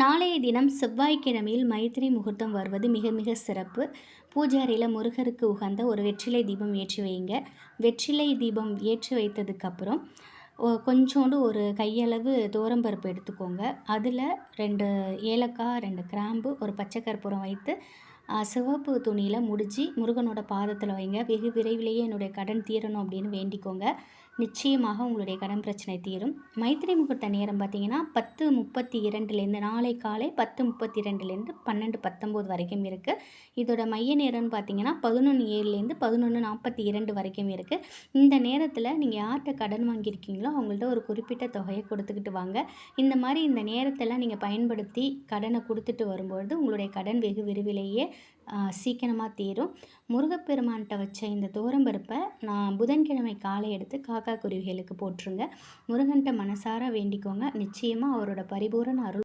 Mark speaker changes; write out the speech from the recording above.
Speaker 1: நாளைய தினம் செவ்வாய்க்கிழமையில் மைத்திரி முகூர்த்தம் வருவது மிக மிக சிறப்பு. பூஜை அறையில் முருகருக்கு உகந்த ஒரு வெற்றிலை தீபம் ஏற்றி வைங்க. வெற்றிலை தீபம் ஏற்றி வைத்ததுக்கப்புறம் கொஞ்சோண்டு ஒரு கையளவு தோரம்பருப்பு எடுத்துக்கோங்க. அதில் ரெண்டு ஏலக்காய் ரெண்டு கிராம்பு ஒரு பச்சை கற்பூரம் வைத்து சிவப்பு துணியில் முடித்து முருகனோட பாதத்தில் வைங்க. வெகு விரைவிலேயே என்னுடைய கடன் தீரணும் அப்படின்னு வேண்டிக்கோங்க. நிச்சயமாக உங்களுடைய கடன் பிரச்சனை தீரும். மைத்திரி முகூர்த்த நேரம் பார்த்தீங்கன்னா பத்து முப்பத்தி இரண்டுலேருந்து நாளை காலை பத்து முப்பத்தி ரெண்டுலேருந்து பன்னெண்டு பத்தொம்போது வரைக்கும் இருக்குது இதோட மைய நேரம்னு பார்த்தீங்கன்னா பதினொன்று ஏழுலேருந்து பதினொன்று நாற்பத்தி இரண்டு வரைக்கும் இருக்குது இந்த நேரத்தில் நீங்கள் யார்கிட்ட கடன் வாங்கியிருக்கீங்களோ அவங்கள்ட்ட ஒரு குறிப்பிட்ட தொகையை கொடுத்துக்கிட்டு வாங்க. இந்த மாதிரி இந்த நேரத்தில் நீங்கள் பயன்படுத்தி கடனை கொடுத்துட்டு வரும்பொழுது உங்களுடைய கடன் வெகு விரைவிலேயே சீக்கிரமாக தீரும். முருகப்பெருமான்கிட்ட வச்ச இந்த தோரம்பருப்பை நான் புதன்கிழமை காலை எடுத்து காக்கா குருவிகளுக்கு போட்டுருங்க. முருகன்கிட்ட மனசார வேண்டிக்கோங்க. நிச்சயமாக அவரோட பரிபூரண அருள்